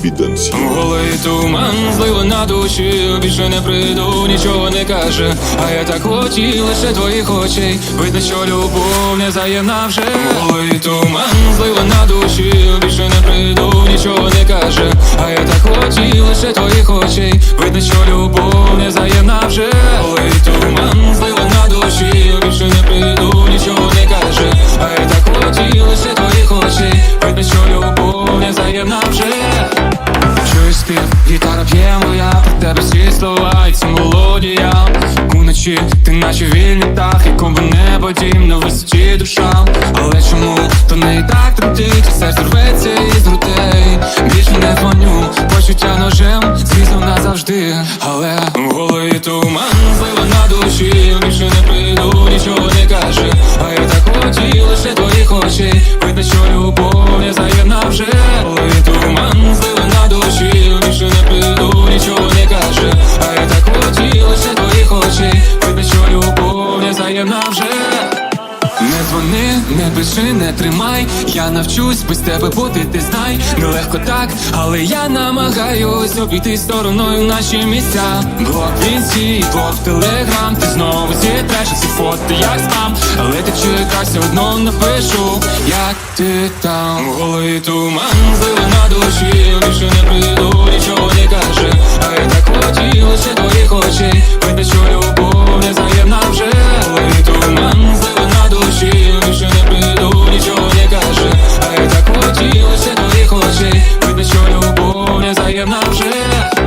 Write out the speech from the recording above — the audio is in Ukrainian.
Confidence. Голий туман злило на душі, більше не прийду, нічого не каже. А я так хотів лише твоїх очей. Видно, що любов не взаємна вже. Голий туман злило на душі, більше не прийду, нічого не каже. А я так хотів лише твоїх очей. Видно, що любов не взаємна вже. Голий туман злило на душі, більше не прийду, нічого не каже. А я так хотів лише твоїх очей. Видно, що любов не Уночі ти наче вільний птах Якому небо дім на висоті душа? Але чому то не і так тремтить? Серце рветься із грудей. Більше не дзвоню, почуття ножем Звісно назавжди, але в голові туман Злива на душі, більше не прийду, нічого не каже А я так хотів лише твоїх очей. Видно, що любов не дзвони, не пиши, не тримай. Я навчусь без тебе бути, ти знай. Нелегко так, але я намагаюсь обійти стороною наші місця. Блок в інсті, блок телеграм. Ти знову зітреш ці фото, як спам. Але ти чекай, все одно напишу, як ти там. В туман, злива она уже